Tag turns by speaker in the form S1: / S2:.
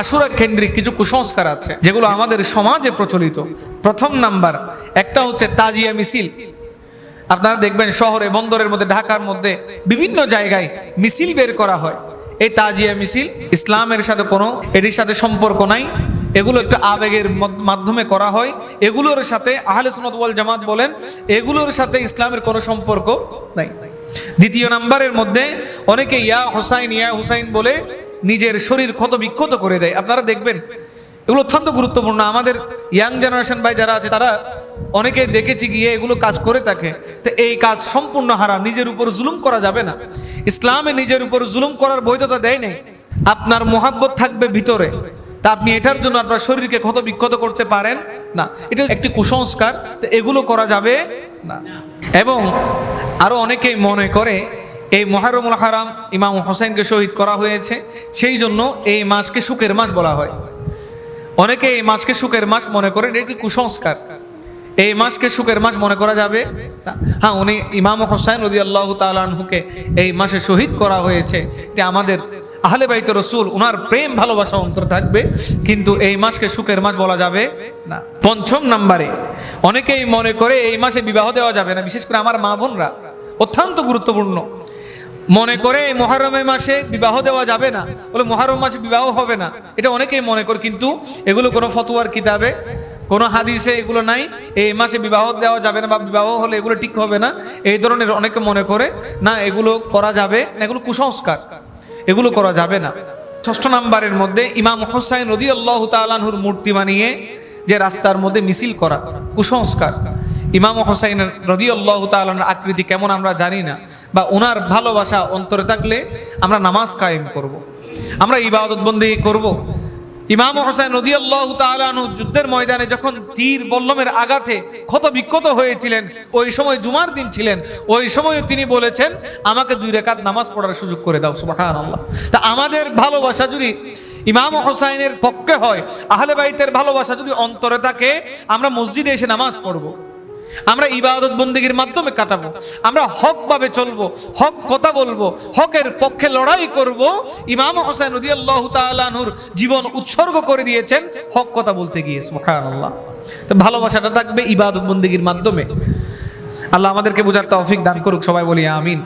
S1: আশুরা কেন্দ্রিক কিছু কুসংস্কার আছে, যেগুলো আমাদের সমাজে প্রচলিত। প্রথম নাম্বার, একটা হচ্ছে তাজিয়া মিছিল। আপনারা দেখবেন শহরে, বন্দরের মধ্যে, ঢাকার মধ্যে বিভিন্ন জায়গায় মিছিল বের করা হয়। এই তাজিয়া মিছিল, ইসলামের সাথে কোনো, এটির সাথে সম্পর্ক নাই। এগুলো একটা আবেগের মাধ্যমে করা হয়। এগুলোর সাথে আহলে ওয়াল জামাত বলেন, এগুলোর সাথে ইসলামের কোনো সম্পর্ক নাই। দ্বিতীয় নাম্বারের মধ্যে, অনেকে ইয়া হোসাইন, ইয়া হুসাইন বলে নিজের শরীর ক্ষত বিক্ষত করে দেয়। আপনারা দেখবেন, এগুলো অত্যন্ত গুরুত্বপূর্ণ। আমাদের ইয়াং জেনারেশন ভাই যারা আছে, তারা অনেকে দেখেছি গিয়ে এগুলো কাজ করে থাকে। তো এই কাজ সম্পূর্ণ হারাম নিজের উপর জুলুম করা যাবে না। ইসলামে নিজের উপর জুলুম করার বৈধতা দেয় নেই। আপনার মোহাব্বত থাকবে ভিতরে। তা আপনি এটার জন্য আপনার শরীরকে ক্ষত বিক্ষত করতে পারেন না। এটা একটি কুসংস্কার, তো এগুলো করা যাবে না। এবং আরও অনেকেই মনে করে এই মহারমুল হারাম ইমাম হোসেনকে শহীদ করা হয়েছে, সেই জন্য এই মাসকে সুখের মাস বলা হয়। অনেকে এই মাসকে সুখের মাস মনে করেন, এটি কুসংস্কার। এই মাসকে সুখের মাস মনে করা যাবে? হ্যাঁ উনি ইমাম হোসেন রদি আল্লাহ তালহুকে এই মাসে শহীদ করা হয়েছে। এটি আমাদের আহলে বাইত রসুল ওনার প্রেম, ভালোবাসা অন্তর থাকবে, কিন্তু এই মাসকে সুখের মাস বলা যাবে না। পঞ্চম নাম্বারে, অনেকেই মনে করে এই মাসে বিবাহ দেওয়া যাবে না, বিশেষ করে আমার মা বোনরা। অত্যন্ত গুরুত্বপূর্ণ। মনে করে মহারমের মাসে বিবাহ দেওয়া যাবে না। বলে মহারম মাসে বিবাহ হবে না। এটা অনেকেই মনে করে, কিন্তু এগুলো কোনো ফতুয়ার কিতাবে, কোনো হাদিসে এগুলো নাই। এই মাসে বিবাহ দেওয়া যাবে না বা বিবাহ হলে এগুলো ঠিক হবে না। এই ধরনের অনেকে মনে করে, না, এগুলো করা যাবে না, এগুলো কুসংস্কার। এগুলো করা যাবে না। ষষ্ঠ নাম্বারের মধ্যে ইমাম হোসাইন রদি আল্লাহ তালানহুর মূর্তি বানিয়ে যে রাস্তার মধ্যে মিছিল করা, কুসংস্কার। ইমাম হোসাইন রদি আল্লাহ তালার আকৃতি কেমন আমরা জানি না, বা ওনার ভালোবাসা অন্তরে থাকলে আমরা নামাজ কায়েম করব। আমরা ইবাদত বন্দি করব। ইমাম হোসেন রদি আল্লাহ তালানু যুদ্ধের ময়দানে যখন তীর বল্লমের আঘাতে ক্ষত বিক্ষত হয়েছিলেন, ওই সময় জুমার দিন ছিলেন, ওই সময় তিনি বলেছেন, আমাকে দুই রেখাত নামাজ পড়ার সুযোগ করে দাও সুবাহান আল্লাহ তা আমাদের ভালোবাসা যদি ইমাম হোসাইনের পক্ষে হয়, আহলে বাইতের ভালোবাসা যদি অন্তরে থাকে, আমরা মসজিদে এসে নামাজ পড়ব আমরা ইবাদত বন্দীগীর মাধ্যমে কাটাবো। আমরা হক ভাবে চলবো, হক কথা বলব, হকের পক্ষে লড়াই করব। ইমাম হোসেন রদিয়াল্লাহ জীবন উৎসর্গ করে দিয়েছেন হক কথা বলতে গিয়ে, সুবহানাল্লাহ। তো ভালোবাসাটা থাকবে ইবাদত বন্দীগীর মাধ্যমে। আল্লাহ আমাদেরকে বোঝার তৌফিক দান করুক, সবাই বলি আমিন।